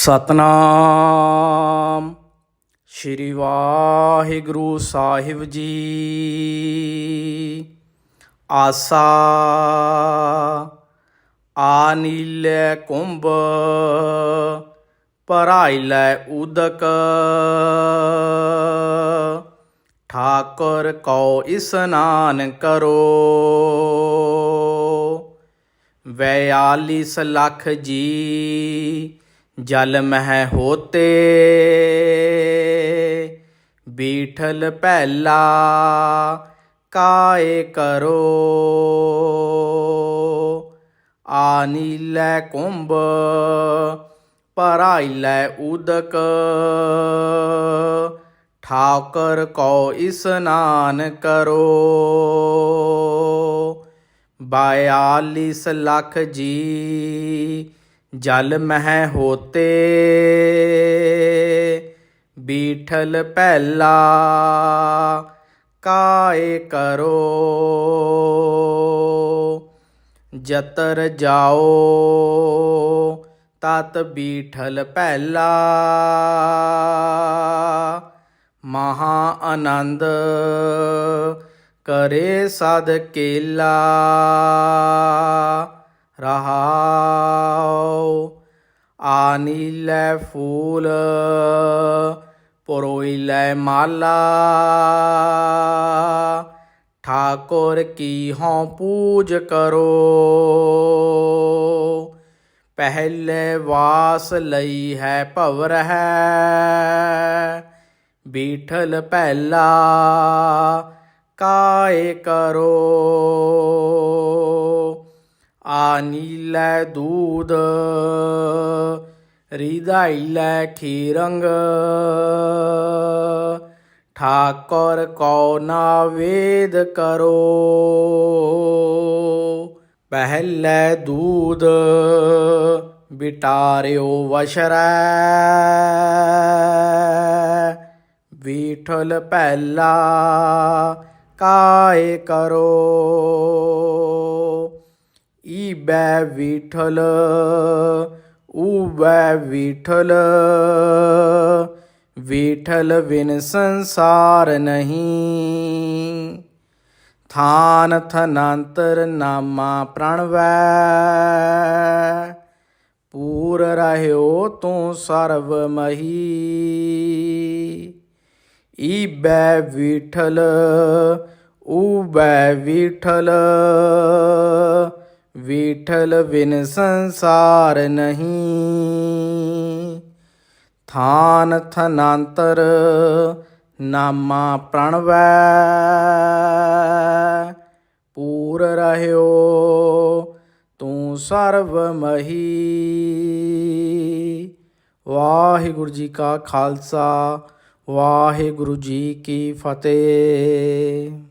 ਸਤਨਾਮ। ਸ਼੍ਰੀ ਵਾਹਿਗੁਰੂ ਸਾਹਿਬ ਜੀ। ਆਸਾ ਆ ਨੀਲੇ ਕੁੰਭ, ਭਰਾਈ ਲੈ ਉਦਕ। ਠਾਕੁਰ ਕਉ ਇਸਨਾਨ ਕਰੋ। ਵੈਆਲੀਸ ਲੱਖ ਜੀ ਜਲ ਮਹਿ ਹੋਤੇ, ਬੀਠਲ ਪਹਿਲਾ ਕਾਏ ਕਰੋ। ਆ ਨੀਲੇ ਕੁੰਭ, ਭਰਾਈ ਲੈ ਉਦਕ, ਠਾਕਰ ਕਉ ਇਸਨਾਨ ਕਰੋ ਬਾਇਆਲੀਸ ਲੱਖ ਜੀ ਜਲ ਮਹਿ ਹੋਤੇ, ਬੀਠਲ ਪਹਿਲਾ ਕਾਏ ਕਰੋ? ਜਤਰ ਜਾਓ, ਤਤ ਬੀਠਲ ਪਹਿਲਾ ਮਹਾ ਆਨੰਦ ਕਰੇ ਸਦ ਕੇਲਾ। ਰਹਾਉ ਆ ਨੀਲੇ ਫੂਲ ਪਰੋਈ ਲੈ ਮਾਲਾ। ਠਾਕੁਰ ਕੀ ਹਉ ਪੂਜ ਕਰੋ? ਪਹਿਲੇ ਵਾਸ ਲਈ ਹੈ ਭਵਰ ਹੈ ਬੀਠਲ ਪਹਿਲਾ ਕਾਏ ਕਰੋ? ਨੀਲੇ ਦੂਧ ਰਿਦਾਈ ਲੈ ਖੀਰੰਗ। ਠਾਕੁਰ ਕੋ ਨਾ ਵੇਦ ਕਰੋ, ਪਹਿਲੇ ਦੂਧ, ਬਿਟਾਰਿਓ ਵਸ਼ਰੈ। ਵੀਠਲ ਪਹਿਲਾ ਕਾਏ ਕਰੋ ਈਬੈ ਵੀਠਲ, ਊਬੈ ਵੀਠਲ। ਵੀਠਲ ਵਿਨ ਸੰਸਾਰ ਨਹੀਂ। ਥਾਨ ਥਨਾੰਤਰ ਨਾਮਾ ਪ੍ਰਣਵੈ ਪੂਰ ਰਹਿਓ ਤੂੰ ਸਰਬ ਮਹੀ। ਈਬੈ ਵਿਠਲ, ਊਬੈ ਵਿਠਲ। ਵਿਠਲ ਬਿਨ ਸੰਸਾਰ ਨਹੀਂ। ਥਾਨ ਥਨਾੰਤਰ ਨਾਮਾ ਪ੍ਰਣਵੈ। ਪੂਰ ਰਹਿਓ ਤੂੰ ਸਰਬ ਮਹੀ। ਵਾਹਿਗੁਰੂ ਜੀ ਕਾ ਖਾਲਸਾ, ਵਾਹਿਗੁਰੂ ਜੀ ਕੀ ਫਤਿਹ।